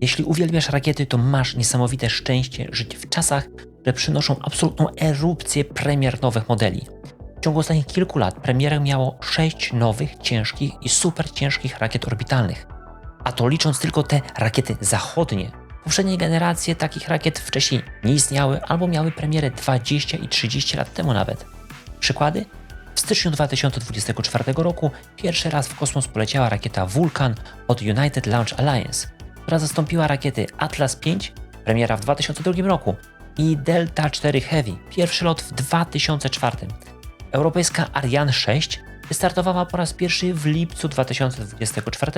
Jeśli uwielbiasz rakiety, to masz niesamowite szczęście żyć w czasach, które przynoszą absolutną erupcję premier nowych modeli. W ciągu ostatnich kilku lat premierę miało 6 nowych, ciężkich i super ciężkich rakiet orbitalnych. A to licząc tylko te rakiety zachodnie. Poprzednie generacje takich rakiet wcześniej nie istniały albo miały premierę 20 i 30 lat temu nawet. Przykłady? W styczniu 2024 roku pierwszy raz w kosmos poleciała rakieta Vulcan od United Launch Alliance, która zastąpiła rakiety Atlas V, premiera w 2002 roku, i Delta 4 Heavy, pierwszy lot w 2004. Europejska Ariane 6 wystartowała po raz pierwszy w lipcu 2024.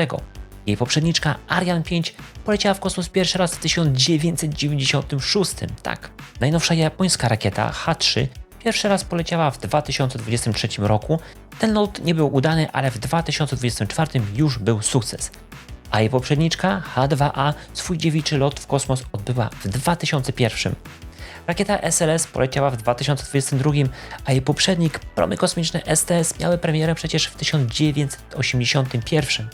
Jej poprzedniczka Ariane 5 poleciała w kosmos pierwszy raz w 1996. Tak. Najnowsza japońska rakieta H3 pierwszy raz poleciała w 2023 roku. Ten lot nie był udany, ale w 2024 już był sukces. A jej poprzedniczka H2A swój dziewiczy lot w kosmos odbyła w 2001. Rakieta SLS poleciała w 2022, a jej poprzednik, promy kosmiczne STS, miały premierę przecież w 1981.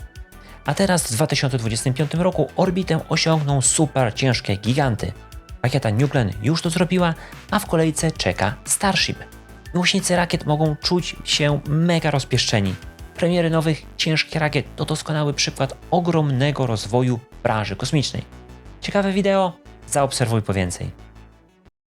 A teraz w 2025 roku orbitę osiągną super ciężkie giganty. Rakieta New Glenn już to zrobiła, a w kolejce czeka Starship. Miłośnicy rakiet mogą czuć się mega rozpieszczeni. Premiery nowych, ciężkich rakiet to doskonały przykład ogromnego rozwoju branży kosmicznej. Ciekawe wideo? Zaobserwuj po więcej.